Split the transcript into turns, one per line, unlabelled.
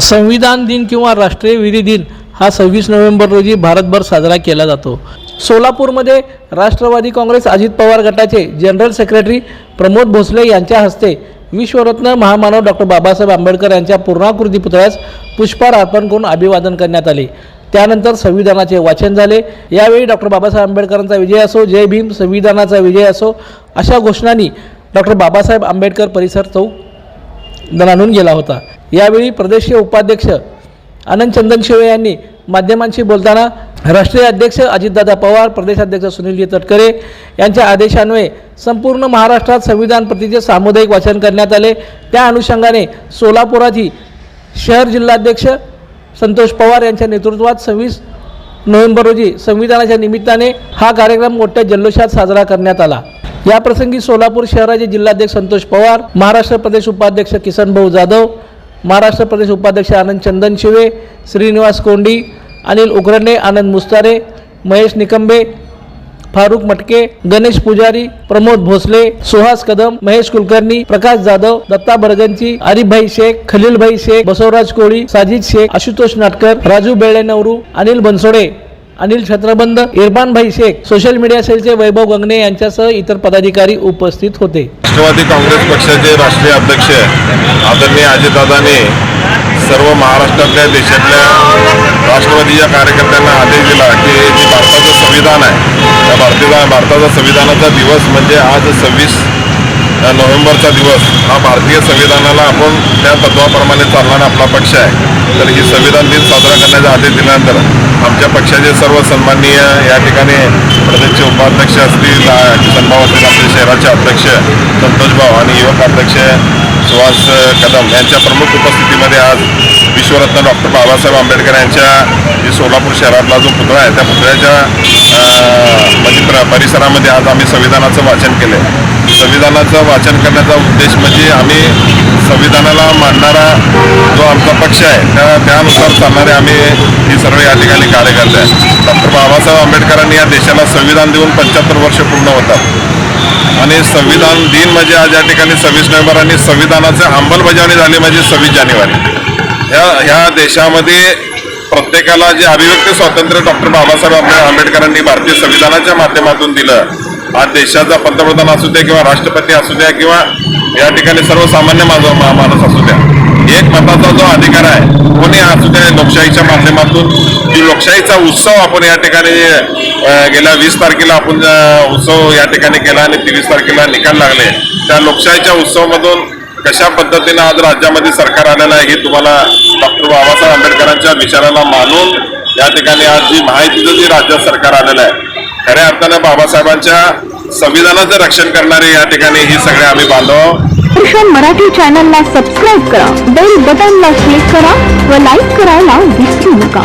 संविधान दिन किंवा राष्ट्रीय विधी दिन हा सव्वीस नोव्हेंबर रोजी भारतभर साजरा केला जातो. सोलापूरमध्ये राष्ट्रवादी काँग्रेस अजित पवार गटाचे जनरल सेक्रेटरी प्रमोद भोसले यांच्या हस्ते विश्वरत्न महामानव डॉक्टर बाबासाहेब आंबेडकर यांच्या पूर्णाकृती पुतळ्यास पुष्पहार अर्पण करून अभिवादन करण्यात आले. त्यानंतर संविधानाचे वाचन झाले. यावेळी डॉक्टर बाबासाहेब आंबेडकरांचा विजय असो जय भीम संविधानाचा विजय असो अशा घोषणांनी डॉक्टर बाबासाहेब आंबेडकर परिसर चौक दणानून गेला होता. यावेळी प्रदेशीय उपाध्यक्ष आनंद चंदन शिवे यांनी माध्यमांशी बोलताना राष्ट्रीय अध्यक्ष अजितदादा पवार प्रदेशाध्यक्ष सुनीलजी तटकरे यांच्या आदेशान्वये संपूर्ण महाराष्ट्रात संविधान प्रतीचे सामुदायिक वाचन करण्यात आले. त्या अनुषंगाने सोलापुरातही शहर जिल्हाध्यक्ष संतोष पवार यांच्या नेतृत्वात सव्वीस नोव्हेंबर रोजी संविधानाच्या निमित्ताने हा कार्यक्रम मोठ्या जल्लोषात साजरा करण्यात आला. याप्रसंगी सोलापूर शहराचे जिल्हाध्यक्ष संतोष पवार महाराष्ट्र प्रदेश उपाध्यक्ष किसन भाऊ जाधव महाराष्ट्र प्रदेश उपाध्यक्ष आनंद चंदन शिवे श्रीनिवास कोंडी अनिल उकरंडे आनंद मुस्तारे महेश निकंबे फारुख मटके गणेश पुजारी प्रमोद भोसले सुहास कदम महेश कुलकर्णी प्रकाश जाधव दत्ता बरगंची आरिफभाई शेख खलीलभाई शेख बसवराज कोळी साजिद शेख आशुतोष नाटकर राजू बेळे नवरू अनिल बनसोडे अनिल छत्रबंद इरफान भाई शेख सोशल मीडिया सेलचे वैभव गंगणे यांच्यासह इतर पदाधिकारी उपस्थित होते.
राष्ट्रवादी काँग्रेस पक्षाचे राष्ट्रीय अध्यक्ष आदरणीय अजितदादांनी सर्व महाराष्ट्रातल्या देशातल्या राष्ट्रवादीच्या कार्यकर्त्यांना आदेश दिला की जे भारताचं संविधान आहे. त्या भारतीय भारताचा संविधानाचा दिवस म्हणजे आज सव्वीस नोव्हेंबरचा दिवस. हा भारतीय संविधानाला आपण त्या तत्वाप्रमाणे चालणारा आपला पक्ष आहे. तर ही संविधान दिन साजरा करण्याचा आदेश दिल्यानंतर आमच्या पक्षाचे सर्व सन्माननीय या ठिकाणी प्रदेशचे उपाध्यक्ष असतील अ, असतील आपले शहराचे अध्यक्ष संतोषभाव आणि युवक अध्यक्ष सुहास कदम यांच्या प्रमुख उपस्थितीमध्ये आज विश्वरत्न डॉक्टर बाबासाहेब आंबेडकर यांच्या जे सोलापूर शहरातला जो पुतळा आहे त्या पुतळ्याच्या म्हणजे परिसरामध्ये आज आम्ही संविधानाचं वाचन केलं संविधानाचं वाचन करण्याचा उद्देश म्हणजे आम्ही संविधानाला मानणारा जो आमचा पक्ष आहे त्या त्यानुसार चालणारे आम्ही ही सर्व या ठिकाणी कार्यकर्ते आहे डॉक्टर बाबासाहेब आंबेडकरांनी या देशाला संविधान देऊन पंच्याहत्तर वर्ष पूर्ण होतात. आणि संविधान दिन म्हणजे आज या ठिकाणी सव्वीस नोव्हेंबर आणि संविधानाचं अंमलबजावणी झाली म्हणजे सव्वीस जानेवारी. ह्या ह्या देशामध्ये प्रत्येकाला जे अभिव्यक्ती स्वातंत्र्य डॉक्टर बाबासाहेब आंबेडकरांनी भारतीय संविधानाच्या माध्यमातून दिलं आज देशाचा पंतप्रधान असू द्या किंवा राष्ट्रपती असू द्या किंवा या ठिकाणी सर्वसामान्य माझा माणूस असू द्या. एक मताचा जो अधिकार आहे कोणी असू द्या लोकशाहीच्या माध्यमातून जी लोकशाहीचा उत्सव आपण या ठिकाणी गेल्या वीस तारखेला आपण उत्सव या ठिकाणी केला आणि तेवीस तारखेला निकाल लागले. त्या लोकशाहीच्या उत्सवामधून कशा पद्धतीनं आज राज्यामध्ये सरकार आलेलं आहे हे तुम्हाला डॉक्टर बाबासाहेब आंबेडकरांच्या विचाराला मानून या ठिकाणी आज जी माहितीचं जे राज्य सरकार आलेलं आहे. खऱ्या अर्थानं बाबासाहेबांच्या संविधानाचं रक्षण करणारे या ठिकाणी ही सगळे आम्ही बांधव
दर्शन मराठी चॅनलला सबस्क्राईब करा बेल बटनला क्लिक करा व लाईक करायला विसरू नका.